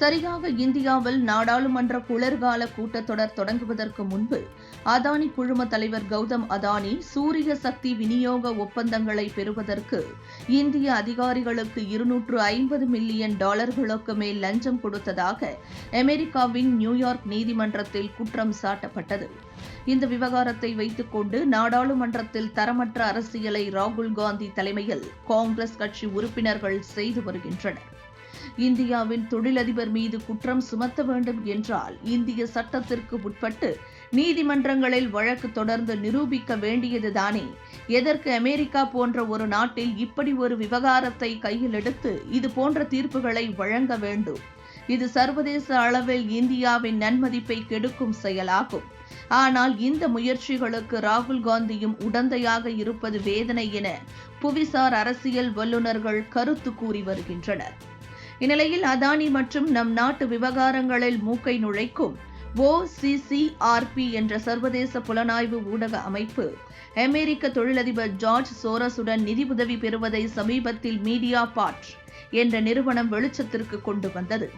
சரியாக இந்தியாவில் நாடாளுமன்ற குளிர்கால கூட்டத்தொடர் தொடங்குவதற்கு முன்பு அதானி குழும தலைவர் கௌதம் அதானி சூரிய சக்தி விநியோக ஒப்பந்தங்களை பெறுவதற்கு இந்திய அதிகாரிகளுக்கு இருநூற்று ஐம்பது மில்லியன் டாலர்களுக்கு மேல் லஞ்சம் கொடுத்ததாக அமெரிக்காவின் நியூயார்க் நீதிமன்றத்தில் குற்றம் சாட்டப்பட்டது. இந்த விவகாரத்தை வைத்துக்கொண்டு நாடாளுமன்றத்தில் தரமற்ற அரசியலை ராகுல் காந்தி தலைமையில் காங்கிரஸ் கட்சி உறுப்பினர்கள் செய்து வருகின்றனர். இந்தியாவின் தொழிலதிபர் மீது குற்றம் சுமத்த வேண்டும் என்றால் இந்திய சட்டத்திற்கு உட்பட்டு நீதிமன்றங்களில் வழக்கு தொடர்ந்து நிரூபிக்க வேண்டியதுதானே? எதற்கு அமெரிக்கா போன்ற ஒரு நாட்டில் இப்படி ஒரு விவகாரத்தை கையில் எடுத்து இது போன்ற தீர்ப்புகளை வழங்க வேண்டும்? இது சர்வதேச அளவில் இந்தியாவின் நன்மதிப்பை கெடுக்கும் செயலாகும். ஆனால் இந்த முயற்சிகளுக்கு ராகுல் காந்தியும் உடந்தையாக இருப்பது வேதனை என புவிசார் அரசியல் வல்லுநர்கள் கருத்து கூறி வருகின்றனர். இந்நிலையில் அதானி மற்றும் நம் நாட்டு விவகாரங்களில் மூக்கை நுழைக்கும் ஓசிசிஆர்பி என்ற சர்வதேச புலனாய்வு ஊடக அமைப்பு அமெரிக்க தொழிலதிபர் ஜார்ஜ் சோரஸுடன் நிதி உதவி பெறுவதை சமீபத்தில் மீடியா பாட் என்ற நிறுவனம் வெளிச்சத்திற்கு கொண்டு வந்தது.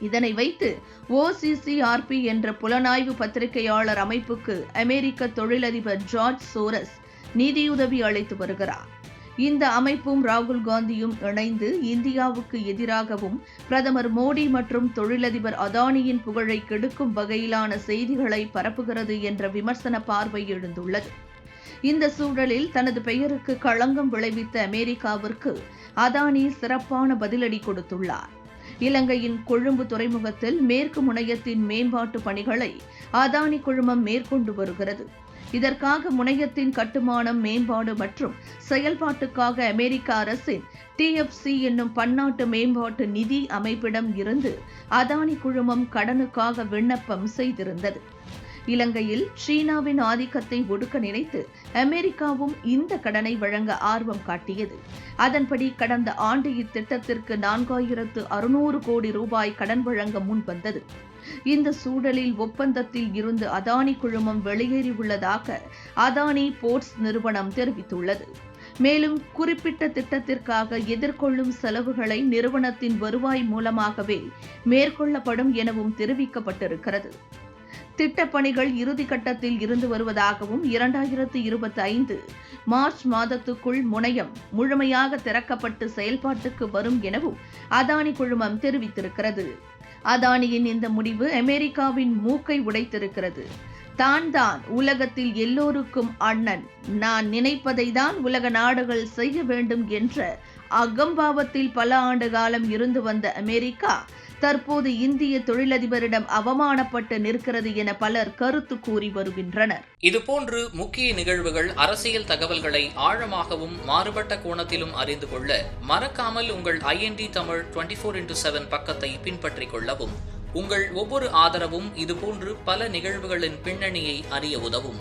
இதனை வைத்து ஓசிசிஆர்பி என்ற புலனாய்வு பத்திரிகையாளர் அமைப்புக்கு அமெரிக்க தொழிலதிபர் ஜார்ஜ் சோரஸ் நிதியுதவி அளித்து வருகிறார். இந்த அமைப்பும் ராகுல் காந்தியும் இணைந்து இந்தியாவுக்கு எதிராகவும் பிரதமர் மோடி மற்றும் தொழிலதிபர் அதானியின் புகழை கெடுக்கும் வகையிலான செய்திகளை பரப்புகிறது என்ற விமர்சன பார்வை எழுந்துள்ளது. இந்த சூழலில் தனது பெயருக்கு களங்கம் விளைவித்த அமெரிக்காவிற்கு அதானி சிறப்பான பதிலடி கொடுத்துள்ளார். இலங்கையின் கொழும்பு துறைமுகத்தில் மேற்கு முனையத்தின் மேம்பாட்டு பணிகளை அதானி குழுமம் மேற்கொண்டு வருகிறது. இதற்காக முனையத்தின் கட்டுமானம் மேம்பாடு மற்றும் செயல்பாட்டுக்காக அமெரிக்க அரசின் டிஎஃப்சி என்னும் பன்னாட்டு மேம்பாட்டு நிதி அமைப்பிடம் இருந்து அதானி குழுமம் கடனுக்காக விண்ணப்பம் செய்திருந்தது. இலங்கையில் சீனாவின் ஆதிக்கத்தை ஒடுக்க நினைத்து அமெரிக்காவும் இந்த கடனை வழங்க ஆர்வம் காட்டியது. அதன்படி கடந்த ஆண்டு இத்திட்டத்திற்கு நான்காயிரத்து அறுநூறு கோடி ரூபாய் கடன் வழங்க முன்வந்தது. இந்த சூழலில் ஒப்பந்தத்தில் இருந்து அதானி குழுமம் வெளியேறியுள்ளதாக அதானி போர்ட்ஸ் நிறுவனம் தெரிவித்துள்ளது. மேலும் குறிப்பிட்ட திட்டத்திற்காக எதிர்கொள்ளும் செலவுகளை நிறுவனத்தின் வருவாய் மூலமாகவே மேற்கொள்ளப்படும் எனவும் தெரிவிக்கப்பட்டிருக்கிறது. திட்டப்பணிகள் இறுதிக்கட்டத்தில் இருந்து வருவதாகவும் இரண்டாயிரத்து இருபத்தி ஐந்து மார்ச் மாதத்துக்குள் முனையம் முழுமையாக திறக்கப்பட்டு செயல்பாட்டுக்கு வரும் எனவும் அதானி குழுமம் தெரிவித்திருக்கிறது. அதானியின் இந்த முடிவு அமெரிக்காவின் மூக்கை உடைத்திருக்கிறது. தான் தான் உலகத்தில் எல்லோருக்கும் அண்ணன். நான் நினைப்பதை தான் உலக நாடுகள் செய்ய வேண்டும் என்ற அகம்பாவத்தில் பல ஆண்டு காலம் இருந்து வந்த அமெரிக்கா தற்போது இந்திய தொழிலதிபரிடம் அவமானப்பட்டு நிற்கிறது என பலர் கருத்து கூறி வருகின்றனர். இதுபோன்று முக்கிய நிகழ்வுகள் அரசியல் தகவல்களை ஆழமாகவும் மாறுபட்ட கோணத்திலும் அறிந்து கொள்ள மறக்காமல் உங்கள் I N D Tamil twenty four into seven பக்கத்தை பின்பற்றிக் கொள்ளவும் உங்கள் ஒவ்வொரு ஆதரவும் இதுபோன்று பல நிகழ்வுகளின் பின்னணியை அறிய உதவும்.